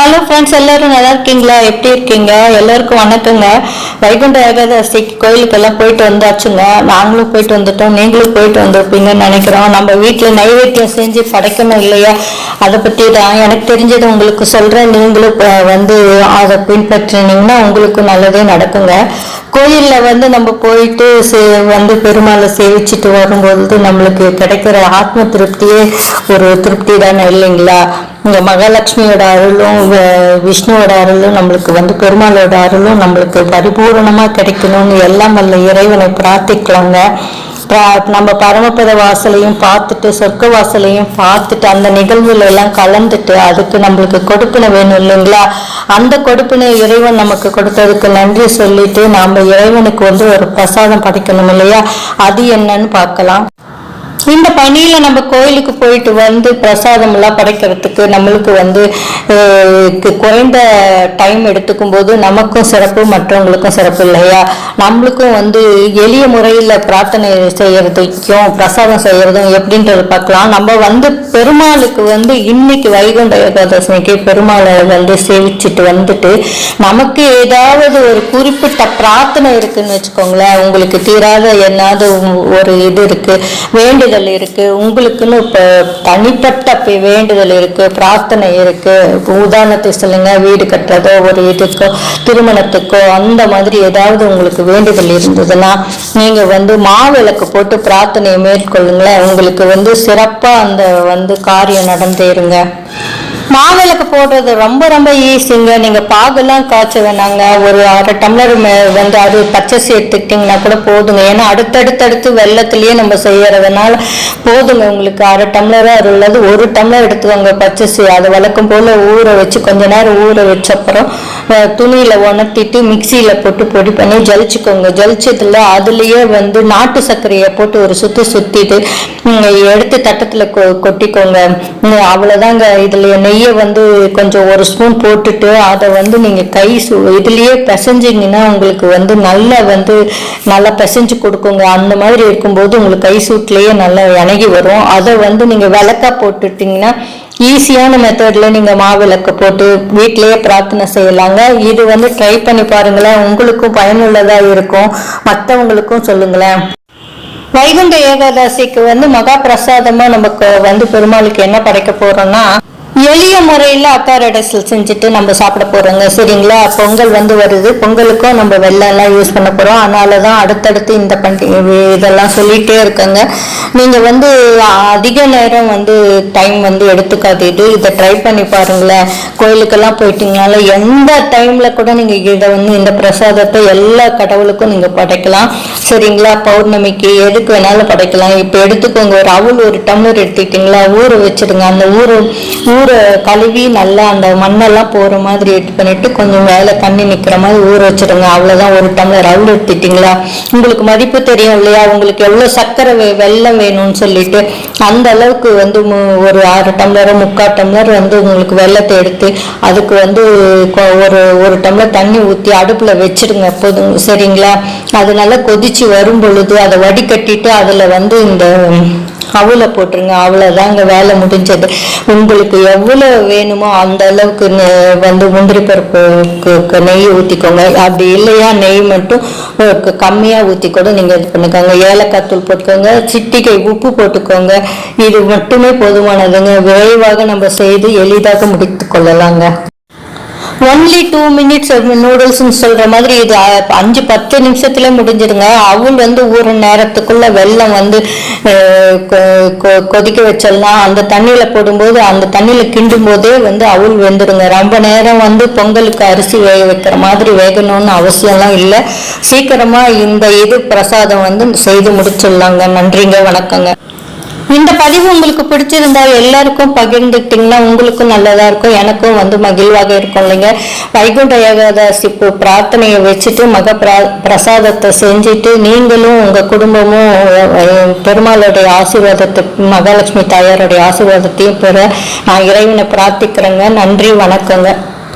Hello friends எல்லாரும் நல்லா இருக்கீங்களா? எப்படி இருக்கீங்க? எல்லாருக்கும் வணக்கங்க. வைகுண்ட ஏகாதசி கோயிலுக்கெல்லாம் போயிட்டு வந்தாச்சுங்க. நாங்களும் போயிட்டு வந்துட்டோம். நீங்களும் போயிட்டு வந்திருப்பீங்கன்னு நினைக்கிறோம். நம்ம வீட்டில் நைவேத்தியம் செஞ்சு படைக்கணும் இல்லையா? அதை பற்றி தான் எனக்கு தெரிஞ்சது உங்களுக்கு சொல்கிறேன் நீங்களும் வந்து அதை பின்பற்றினீங்கன்னா உங்களுக்கும் நல்லதே நடக்குங்க. கோயிலில் வந்து நம்ம போயிட்டு சே- வந்து பெருமாளை சேவிச்சுட்டு வரும்போது நம்மளுக்கு கிடைக்கிற ஆத்ம திருப்தியே ஒரு திருப்தி தானே இல்லைங்களா? இங்கே மகாலட்சுமியோட அருளும் விஷ்ணுவோட அருளும் நம்மளுக்கு வந்து பெருமாளோட அருளும் நம்மளுக்கு பரிபூரணமாக கிடைக்கணும்னு எல்லாம் வல்ல இறைவனை பிரார்த்திக்கலாங்க. நம்ம பரமபத வாசலையும் பார்த்துட்டு சொர்க்க வாசலையும் பார்த்துட்டு அந்த நிகழ்வுல எல்லாம் கலந்துட்டு அதுக்கு நம்மளுக்கு கொடுப்பினை வேணும் இல்லைங்களா? அந்த கொடுப்பினை இறைவன் நமக்கு கொடுத்ததுக்கு நன்றி சொல்லிட்டு நாம இறைவனுக்கு வந்து ஒரு பிரசாதம் படைக்கணும் இல்லையா? அது என்னன்னு பார்க்கலாம். இந்த பணியில் நம்ம கோயிலுக்கு போயிட்டு வந்து பிரசாதம் எல்லாம் படைக்கிறதுக்கு நம்மளுக்கு வந்து குறைந்த டைம் எடுத்துக்கும் போது நமக்கும் சிறப்பு மற்றவங்களுக்கும் சிறப்பு இல்லையா? நம்மளுக்கும் வந்து எளிய முறையில் பிரார்த்தனை செய்யறதுக்கும் பிரசாதம் செய்யறதும் எப்படின்றது பார்க்கலாம். நம்ம வந்து பெருமாளுக்கு வந்து இன்னைக்கு வைகுண்ட ஏகாதசமிக்கு பெருமாளை வந்து சேவிச்சுட்டு வந்துட்டு நமக்கு ஏதாவது ஒரு குறிப்பிட்ட பிரார்த்தனை இருக்குன்னு வச்சுக்கோங்களேன். உங்களுக்கு தீராத என்னாவது ஒரு இது இருக்கு. வேண்டுதல் இருக்கு. உங்களுக்குன்னு இப்போ தனிப்பட்ட வேண்டுதல் இருக்கு பிரார்த்தனை இருக்கு. உதாரணத்தை உதாரணத்துக்கு சொல்லுங்க வீடு கட்டுறதோ ஒரு இதுக்கோ திருமணத்துக்கோ அந்த மாதிரி ஏதாவது உங்களுக்கு வேண்டுதல் இருந்ததுன்னா நீங்கள் வந்து மாவிளக்கு போட்டு பிரார்த்தனையை மேற்கொள்ளுங்களேன். உங்களுக்கு வந்து சிறப்பாக அந்த வந்து காரியம் நடந்தேருங்க மாவிளக்கு போடுறது ரொம்ப ரொம்ப ஈஸிங்க. நீங்க பாகெல்லாம் காய்ச்ச வேணாங்க. ஒரு அரை டம்ளர் மே- வந்து அது பச்சரிசி எடுத்துக்கிட்டிங்கன்னா கூட போதுங்க. ஏன்னா அடுத்தடுத்தடுத்து வெள்ளத்துலயே நம்ம செய்யறதுனால போதுங்க உங்களுக்கு. அரை டம்ளரா உள்ளது ஒரு டம்ளர் எடுத்துக்கோங்க பச்சரிசி. அதை வழக்கம் போல ஊற வச்சு கொஞ்ச நேரம் ஊற வச்ச அப்புறம் துணியில் உணர்த்திட்டு மிக்சியில் போட்டு பொடி பண்ணி ஜலிச்சுக்கோங்க. ஜலிச்சதில் அதுலேயே வந்து நாட்டு சர்க்கரையை போட்டு ஒரு சுற்றி சுற்றிட்டு எடுத்து தட்டத்தில் கொ- கொட்டிக்கோங்க. அவ்வளோதாங்க இதில் நெய்யை வந்து கொஞ்சம் ஒரு ஸ்பூன் போட்டுட்டு அதை வந்து நீங்கள் கை சு இதுலேயே பிசைஞ்சிங்கன்னா உங்களுக்கு வந்து நல்லா வந்து நல்லா பிசைஞ்சு கொடுக்குங்க. அந்த மாதிரி இருக்கும்போது உங்களுக்கு கை சூட்லேயே நல்லா இணங்கி வரும். அதை வந்து நீங்கள் விளக்கா போட்டுட்டிங்கன்னா ஈஸியான மெத்தடில் நீங்கள் மாவிளக்கு போட்டு வீட்டிலேயே பிரார்த்தனை செய்யலாங்க. இது வந்து ட்ரை பண்ணி பாருங்களேன். உங்களுக்கும் பயனுள்ளதாக இருக்கும். மற்றவங்களுக்கும் சொல்லுங்களேன். வைகுண்ட ஏகாதசிக்கு வந்து மகா பிரசாதமா நமக்கு வந்து பெருமாளுக்கு என்ன படைக்க போறோம்னா எளிய முறையில் அத்தாரடைசல் செஞ்சுட்டு நம்ம சாப்பிட போகிறோங்க சரிங்களா? பொங்கல் வந்து வருது. பொங்கலுக்கும் நம்ம வெள்ளம் எல்லாம் யூஸ் பண்ண போகிறோம் அதனால தான் அடுத்தடுத்து இந்த பண்டிகை இதெல்லாம் சொல்லிகிட்டே இருக்கங்க. நீங்கள் வந்து அதிக நேரம் வந்து டைம் வந்து எடுத்துக்காதீட்டு இதை ட்ரை பண்ணி பாருங்களேன். கோயிலுக்கெல்லாம் போயிட்டீங்கனால எந்த டைமில் கூட நீங்கள் இதை வந்து இந்த பிரசாதத்தை எல்லா கடவுளுக்கும் நீங்கள் படைக்கலாம். சரிங்களா? பௌர்ணமிக்கு எதுக்கு வேணாலும் படைக்கலாம். இப்போ எடுத்துக்கோங்க. ஒரு அவுள் ஒரு டம்ளர் எடுத்துக்கிட்டீங்களா? ஊற வச்சுடுங்க அந்த ஊர் ஊர் ஊற கழுவி நல்லா அந்த மண்ணெல்லாம் போகிற மாதிரி எட்டு பண்ணிட்டு கொஞ்சம் வேலை தண்ணி நிற்கிற மாதிரி ஊற வச்சுருங்க அவ்வளோதான் ஒரு டம்ளர் அவ்வளோ எடுத்துட்டிங்களா? உங்களுக்கு மதிப்பு தெரியும் இல்லையா? உங்களுக்கு எவ்வளோ சர்க்கரை வே- வெள்ளம் வேணும்னு சொல்லிட்டு அந்த அளவுக்கு வந்து மு- ஒரு ஆறு டம்ளரோ முக்கால் டம்ளர் வந்து உங்களுக்கு வெள்ளத்தை எடுத்து அதுக்கு வந்து கொ- ஒரு ஒரு டம்ளர் தண்ணி ஊற்றி அடுப்பில் வச்சுடுங்க. போதும் சரிங்களா? அது நல்லா கொதிச்சு வரும் பொழுது அதை வடிகட்டிட்டு அதில் வந்து இந்த அவளை போட்டுருங்க அவ்வளோதாங்க வேலை முடிஞ்சது. உங்களுக்கு எவ்வளோ வேணுமோ அந்த அளவுக்கு நெ- வந்து முந்திரி பருப்புக்கு நெய் ஊற்றிக்கோங்க அப்படி இல்லையா நெய் மட்டும் கம்மியாக ஊற்றி கூட நீங்கள் இது பண்ணிக்கோங்க. ஏலக்காய் தூள் போட்டுக்கோங்க சிட்டிக்கை உப்பு போட்டுக்கோங்க. இது மட்டுமே போதுமானதுங்க. விரைவாக நம்ம செய்து எளிதாக முடித்து கொள்ளலாங்க. ஒன்லி டூ மினிட்ஸ் நூடுல்ஸ்னு சொல்ற மாதிரி இது அஞ்சு பத்து நிமிஷத்துல முடிஞ்சிடுங்க. அவள் வந்து ஊற நேரத்துக்குள்ள வெல்லம் வந்து கொ- கொ- கொதிக்க வச்சிடலாம். அந்த தண்ணியில போடும்போது அந்த தண்ணியில கிண்டும் போதே வந்து அவள் வெந்துடுங்க. ரொம்ப நேரம் வந்து பொங்கலுக்கு அரிசி வேக வைக்கிற மாதிரி வேகணும்னு அவசியம்லாம் இல்லை. சீக்கிரமா இந்த இது பிரசாதம் வந்து செய்து முடிச்சிடலாங்க. நன்றிங்க வணக்கங்க. இந்த பதிவு உங்களுக்கு பிடிச்சிருந்தா எல்லாருக்கும் பகிர்ந்துக்கிட்டிங்கன்னா உங்களுக்கும் நல்லதாக இருக்கும். எனக்கும் வந்து மகிழ்வாக இருக்கும் இல்லைங்க. வைகுண்ட ஏகாதசி பிரார்த்தனையை வச்சுட்டு மக பிரா பிரசாதத்தை செஞ்சுட்டு நீங்களும் உங்கள் குடும்பமும் பெருமாளுடைய ஆசீர்வாதத்தை மகாலட்சுமி தாயாருடைய ஆசீர்வாதத்தையும் பெற நான் இறைவனை பிரார்த்திக்கிறேங்க. நன்றி வணக்கங்க.